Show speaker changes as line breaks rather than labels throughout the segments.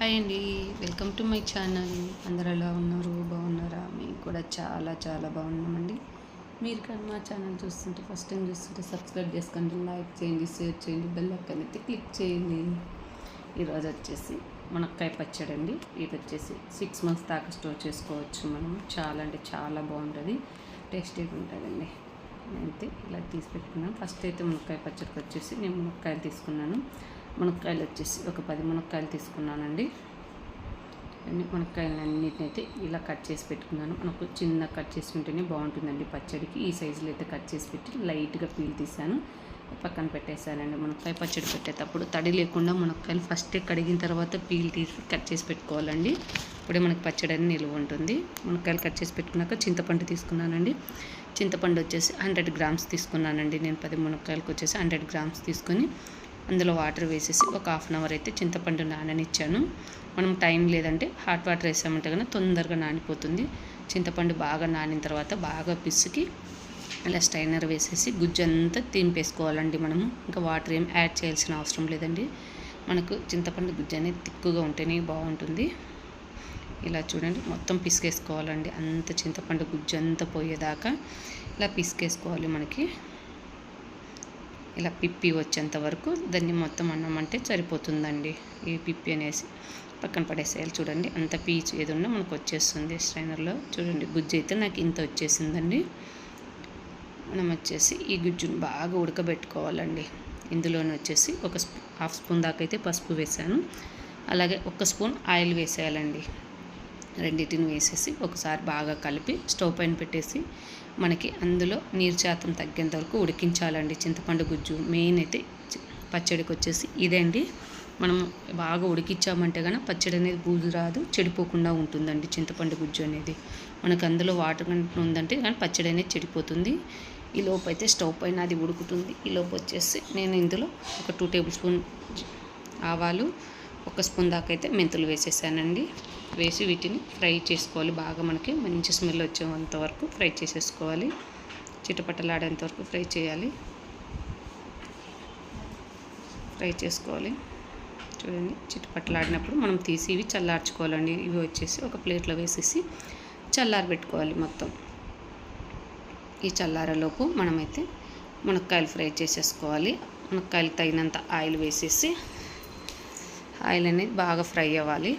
Hi అండి. Welcome to my channel. అందరు ఎలా ఉన్నారు? బాగున్నారా? మేము కూడా చాలా చాలా బాగున్నామండి. మీరు కానీ మా ఛానల్ చూస్తుంటే ఫస్ట్ టైం చూస్తుంటే సబ్స్క్రైబ్ చేసుకోండి లైక్ చేయండి షేర్ చేయండి బెల్ ఐకాన్ అయితే క్లిక్ చేయండి. ఈరోజు వచ్చేసి మునక్కాయ పచ్చడి అండి. ఇది వచ్చేసి సిక్స్ మంత్స్ దాకా స్టోర్ చేసుకోవచ్చు మనం. చాలా అంటే చాలా బాగుంటుంది. టేస్టీగా ఉంటుందండి. అయితే ఇలా తీసి పెట్టుకున్నాను. ఫస్ట్ అయితే మునక్కాయ పచ్చడికి వచ్చేసి నేను మునక్కాయలు తీసుకున్నాను. మునక్కాయలు వచ్చేసి ఒక పది మునక్కాయలు తీసుకున్నానండి. అన్ని మునక్కాయలు అన్నిటిని అయితే ఇలా కట్ చేసి పెట్టుకున్నాను. మనకు చిన్న కట్ చేసి ఉంటేనే బాగుంటుందండి పచ్చడికి. ఈ సైజులో అయితే కట్ చేసి పెట్టి లైట్గా పీల్ తీసాను పక్కన పెట్టేశానండి మునక్కాయ పచ్చడి పెట్టేటప్పుడు. తడి లేకుండా మునక్కాయలు ఫస్టే కడిగిన తర్వాత పీల్ తీసి కట్ చేసి పెట్టుకోవాలండి. ఇప్పుడే మనకి పచ్చడి అని నిలువ ఉంటుంది. మునక్కాయలు కట్ చేసి పెట్టుకున్నాక చింతపండు తీసుకున్నానండి. చింతపండు వచ్చేసి హండ్రెడ్ గ్రామ్స్ తీసుకున్నానండి. నేను పది మునక్కాయలకు వచ్చేసి హండ్రెడ్ గ్రామ్స్ తీసుకొని అందులో వాటర్ వేసేసి ఒక హాఫ్ అన్ అవర్ అయితే చింతపండు నాననిచ్చాను. మనం టైం లేదంటే హాట్ వాటర్ వేసామంటే కనుక తొందరగా నానిపోతుంది. చింతపండు బాగా నానిన తర్వాత బాగా పిసికి ఇలా స్టైనర్ వేసేసి గుజ్జు అంతా తింపేసుకోవాలండి మనము. ఇంకా వాటర్ ఏం యాడ్ చేయాల్సిన అవసరం లేదండి. మనకు చింతపండు గుజ్జు అనేది తిక్కుగా ఉంటేనే బాగుంటుంది. ఇలా చూడండి మొత్తం పిసికేసుకోవాలండి. అంత చింతపండు గుజ్జు అంతా పోయేదాకా ఇలా పిసికేసుకోవాలి మనకి. ఇలా పిప్పి వచ్చేంత వరకు దాన్ని మొత్తం అన్నామంటే సరిపోతుందండి. ఈ పిప్పి అనేసి పక్కన పడేసేయాలి. చూడండి అంత పీచు ఏది ఉన్నా మనకు వచ్చేస్తుంది స్ట్రైనర్లో. చూడండి గుజ్జు అయితే నాకు ఇంత వచ్చేసిందండి. మనం వచ్చేసి ఈ గుజ్జును బాగా ఉడకబెట్టుకోవాలండి. ఇందులోనే వచ్చేసి ఒక హాఫ్ స్పూన్ దాకా అయితే పసుపు వేసాను. అలాగే ఒక స్పూన్ ఆయిల్ వేసేయాలండి. రెండింటిని వేసేసి ఒకసారి బాగా కలిపి స్టవ్ పైన పెట్టేసి మనకి అందులో నీరు శాతం తగ్గేంత వరకు ఉడికించాలండి. చింతపండు గుజ్జు మెయిన్ అయితే పచ్చడికి వచ్చేసి ఇదే అండి. మనం బాగా ఉడికించామంటే కనుక పచ్చడి అనేది బూజు రాదు చెడిపోకుండా ఉంటుందండి చింతపండు గుజ్జు అనేది. మనకు అందులో వాటర్ కంటే ఉందంటే కానీ పచ్చడి అనేది చెడిపోతుంది. ఈ లోపు అయితే స్టవ్ పైన అది ఉడుకుతుంది. ఈ లోపు వచ్చేసి నేను ఇందులో ఒక టూ టేబుల్ స్పూన్ ఆవాలు ఒక స్పూన్ దాకా అయితే మెంతులు వేసేసానండి. వేసి వీటిని ఫ్రై చేసుకోవాలి. బాగా మనకి మంచి స్మెల్ వచ్చేంత వరకు ఫ్రై చేసేసుకోవాలి. చిటపట్టలాడేంత వరకు ఫ్రై చేయాలి. ఫ్రై చేసుకోవాలి. చూడండి చిటపట్టలాడినప్పుడు మనం తీసి ఇవి చల్లార్చుకోవాలండి. ఇవి వచ్చేసి ఒక ప్లేట్లో వేసేసి చల్లారబెట్టుకోవాలి మొత్తం. ఈ చల్లారలోపు మనమైతే మునక్కాయలు ఫ్రై చేసేసుకోవాలి. మునక్కాయలు తగినంత ఆయిల్ వేసేసి ఆయిల్ అనేది బాగా ఫ్రై అవ్వాలి.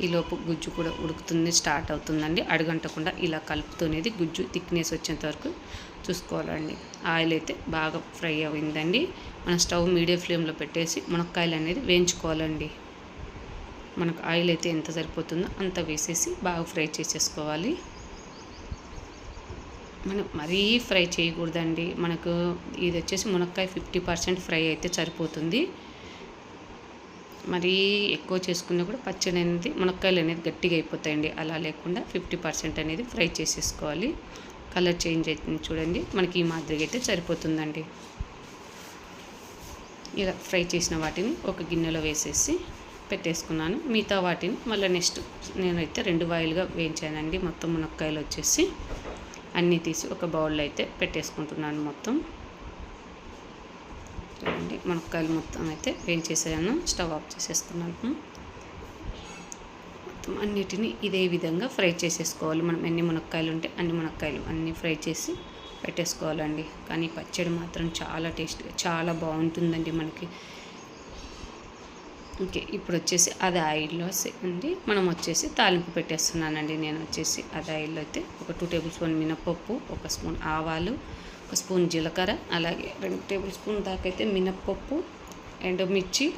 ఈలోపు గుజ్జు కూడా ఉడుకుతుంది స్టార్ట్ అవుతుందండి. అడుగంటకుండా ఇలా కలుపుతునేది గుజ్జు థిక్నెస్ వచ్చేంత వరకు చూసుకోవాలండి. ఆయిల్ అయితే బాగా ఫ్రై అయిందండి. మన స్టవ్ మీడియం ఫ్లేమ్లో పెట్టేసి మునక్కాయలు అనేది వేయించుకోవాలండి. మనకు ఆయిల్ అయితే ఎంత సరిపోతుందో అంత వేసేసి బాగా ఫ్రై చేసేసుకోవాలి. మనం మరీ ఫ్రై చేయకూడదండి. మనకు ఇది వచ్చేసి మునక్కాయ ఫిఫ్టీ పర్సెంట్ ఫ్రై అయితే సరిపోతుంది. మరీ ఎక్కువ చేసుకున్నా కూడా పచ్చడి అనేది మునక్కాయలు అనేది గట్టిగా అయిపోతాయండి. అలా లేకుండా ఫిఫ్టీ పర్సెంట్ అనేది ఫ్రై చేసేసుకోవాలి. కలర్ చేంజ్ అవుతుంది చూడండి. మనకి ఈ మాదిరిగా అయితే సరిపోతుందండి. ఇలా ఫ్రై చేసిన వాటిని ఒక గిన్నెలో వేసేసి పెట్టేసుకున్నాను. మిగతా వాటిని మళ్ళీ నెక్స్ట్ నేనైతే రెండు వాయిల్గా వేయించానండి. మొత్తం మునక్కాయలు వచ్చేసి అన్నీ తీసి ఒక బౌల్లో అయితే పెట్టేసుకుంటున్నాను మొత్తం. మునక్కాయలు మొత్తం అయితే వేయించేసాను స్టవ్ ఆఫ్ చేసేసుకున్నాను. మొత్తం అన్నిటిని ఇదే విధంగా ఫ్రై చేసేసుకోవాలి. మనం ఎన్ని మునక్కాయలు ఉంటే అన్ని మునక్కాయలు అన్నీ ఫ్రై చేసి పెట్టేసుకోవాలండి. కానీ పచ్చడి మాత్రం చాలా టేస్ట్గా చాలా బాగుంటుందండి మనకి. ఓకే ఇప్పుడు వచ్చేసి అది ఆయిల్లో అండి మనం వచ్చేసి తాలింపు పెట్టేస్తున్నానండి. నేను వచ్చేసి అది ఆయిల్లో అయితే ఒక టూ టేబుల్ స్పూన్ మినపప్పు ఒక స్పూన్ ఆవాలు ఒక స్పూన్ జీలకర్ర అలాగే రెండు టేబుల్ స్పూన్ దాకా అయితే మినప్పప్పు ఎండుమిర్చి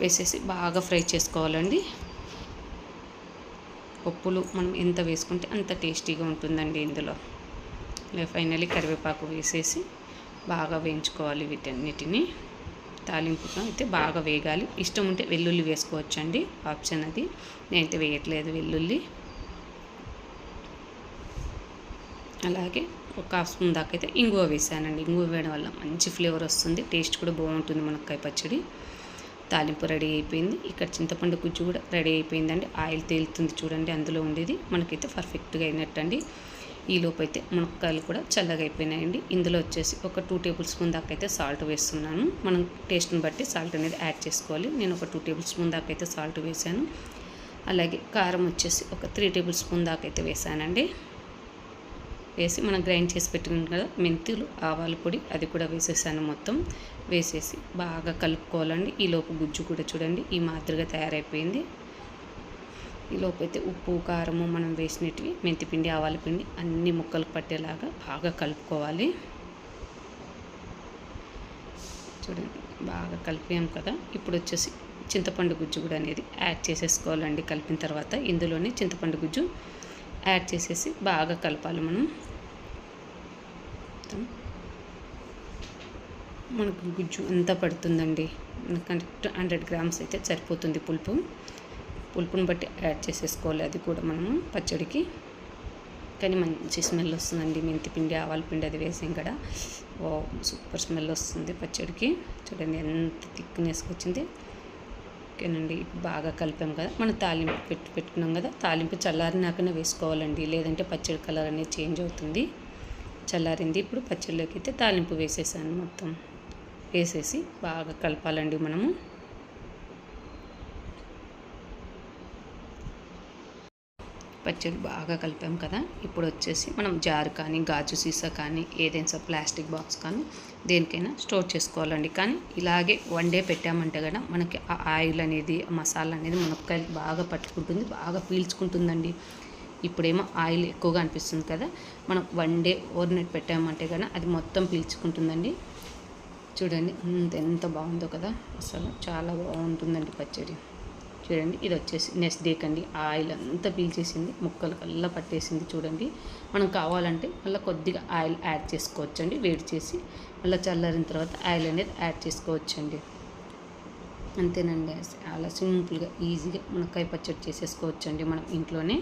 వేసేసి బాగా ఫ్రై చేసుకోవాలండి. పప్పులు మనం ఎంత వేసుకుంటే అంత టేస్టీగా ఉంటుందండి ఇందులో. ఫైనల్లీ కరివేపాకు వేసేసి బాగా వేయించుకోవాలి వీటన్నిటిని. తాలింపుగా అయితే బాగా వేగాలి. ఇష్టం ఉంటే వెల్లుల్లి వేసుకోవచ్చండి. ఆప్షన్ అది. నేనైతే వేయట్లేదు వెల్లుల్లి. అలాగే ఒక హాఫ్ స్పూన్ దాకా అయితే ఇంగువ వేసానండి. ఇంగువ వేయడం వల్ల మంచి ఫ్లేవర్ వస్తుంది. టేస్ట్ కూడా బాగుంటుంది మునక్కాయ పచ్చడి. తాలింపు రెడీ అయిపోయింది. ఇక్కడ చింతపండు గుజ్జు కూడా రెడీ అయిపోయిందండి. ఆయిల్ తేలుతుంది చూడండి అందులో ఉండేది. మనకైతే పర్ఫెక్ట్గా అయినట్టండి. ఈ లోపు అయితే మునక్కాయలు కూడా చల్లగా అయిపోయినాయండి. ఇందులో వచ్చేసి ఒక టూ టేబుల్ స్పూన్ దాకా అయితే సాల్ట్ వేస్తున్నాను. మనం టేస్ట్ని బట్టి సాల్ట్ అనేది యాడ్ చేసుకోవాలి. నేను ఒక టూ టేబుల్ స్పూన్ దాకా అయితే సాల్ట్ వేసాను అలాగే కారం వచ్చేసి ఒక త్రీ టేబుల్ స్పూన్ దాకా అయితే వేసానండి వేసి మనం గ్రైండ్ చేసి పెట్టుకున్నాం కదా మెంతులు ఆవాల పొడి అది కూడా వేసేసాను మొత్తం. వేసేసి బాగా కలుపుకోవాలండి. ఈలోపు గుజ్జు కూడా చూడండి ఈ మాదిరిగా తయారైపోయింది. ఈ అయితే ఉప్పు కారము మనం వేసినవి మెంతిపిండి ఆవాల పిండి అన్ని ముక్కలు పట్టేలాగా బాగా కలుపుకోవాలి. చూడండి బాగా కలిపాం కదా. ఇప్పుడు వచ్చేసి చింతపండు గుజ్జు కూడా అనేది యాడ్ చేసేసుకోవాలండి. కలిపిన తర్వాత ఇందులోనే చింతపండు గుజ్జు యాడ్ చేసేసి బాగా కలపాలి మనం. మొత్తం. మనకు గుజ్జు ఎంత పడుతుందండి? కరెక్ట్ హండ్రెడ్ గ్రామ్స్ అయితే సరిపోతుంది పులుపు. పులుపుని బట్టి యాడ్ చేసేసుకోవాలి. అది కూడా మనము పచ్చడికి. కానీ మంచి స్మెల్ వస్తుందండి. మెంతి పిండి ఆవాల పిండి అది వేసాం కదా. ఓ సూపర్ స్మెల్ వస్తుంది పచ్చడికి. చూడండి ఎంత థిక్నెస్కి వచ్చింది. ఓకేనండి. బాగా కలిపాం కదా. మనం తాలింపు పెట్టి పెట్టుకున్నాం కదా. తాలింపు చల్లారినాకనే వేసుకోవాలండి. లేదంటే పచ్చడి కలర్ అనేది చేంజ్ అవుతుంది. చల్లారింది. ఇప్పుడు పచ్చళ్ళలోకి అయితే తాలింపు వేసేసాను మొత్తం. వేసేసి బాగా కలపాలండి మనము. పచ్చడి బాగా కలిపాం కదా. ఇప్పుడు వచ్చేసి మనం జార్ కానీ గాజు సీసా కానీ ఏదైనా ప్లాస్టిక్ బాక్స్ కానీ దేనికైనా స్టోర్ చేసుకోవాలండి. కానీ ఇలాగే వన్ డే పెట్టామంటే కదా మనకి ఆ ఆయిల్ అనేది మసాలా అనేది మునక్కాయలు బాగా పట్టుకుంటుంది బాగా పీల్చుకుంటుందండి. ఇప్పుడేమో ఆయిల్ ఎక్కువగా అనిపిస్తుంది కదా. మనం వన్ డే ఓవర్ నైట్ పెట్టామంటే కానీ అది మొత్తం పీల్చుకుంటుందండి. చూడండి ఎంత బాగుందో కదా. అసలు చాలా బాగుంటుందండి పచ్చడి. చూడండి ఇది వచ్చేసి నెక్స్ట్ డే అండి. ఆయిల్ అంతా పీల్చేసింది ముక్కలు కల్లా పట్టేసింది చూడండి. మనం కావాలంటే మళ్ళీ కొద్దిగా ఆయిల్ యాడ్ చేసుకోవచ్చండి. వేడి చేసి మళ్ళీ చల్లారిన తర్వాత ఆయిల్ అనేది యాడ్ చేసుకోవచ్చండి. అంతేనండి. చాలా సింపుల్గా ఈజీగా మునక్కాయ పచ్చడి చేసేసుకోవచ్చండి మనం ఇంట్లోనే.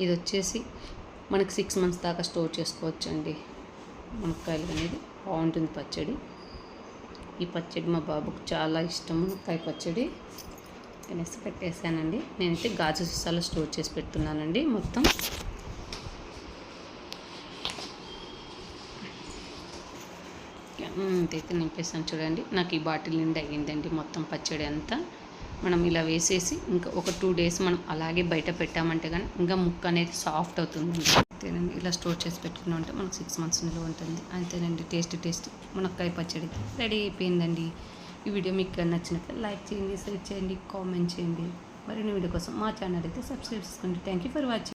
ఇది వచ్చేసి మనకి సిక్స్ మంత్స్ దాకా స్టోర్ చేసుకోవచ్చండి. మునక్కాయలు అనేది బాగుంటుంది పచ్చడి. ఈ పచ్చడి మా బాబుకు చాలా ఇష్టం మునక్కాయ పచ్చడి. అనేసి పెట్టేశానండి. నేనైతే గాజు సీసాలో స్టోర్ చేసి పెడుతున్నానండి మొత్తం. అయితే నింపేసాను చూడండి. నాకు ఈ బాటిల్ నిండా అయ్యిందండి మొత్తం పచ్చడి అంతా. మనం ఇలా వేసేసి ఇంకా ఒక టూ డేస్ మనం అలాగే బయట పెట్టామంటే కానీ ఇంకా ముక్క అనేది సాఫ్ట్ అవుతుంది. అంతేనండి. ఇలా స్టోర్ చేసి పెట్టుకున్నాం ఉంటే మనకు సిక్స్ మంత్స్ నిలువ ఉంటుంది. అంతేనండి. టేస్ట్ టేస్ట్ మునక్కాయ పచ్చడి రెడీ అయిపోయిందండి. ఈ వీడియో మీకు నచ్చినట్లయితే లైక్ చేయండి షేర్ చేయండి కామెంట్ చేయండి. మరిన్ని వీడియో కోసం మా ఛానల్ అయితే సబ్స్క్రైబ్ చేసుకోండి. Thank you for watching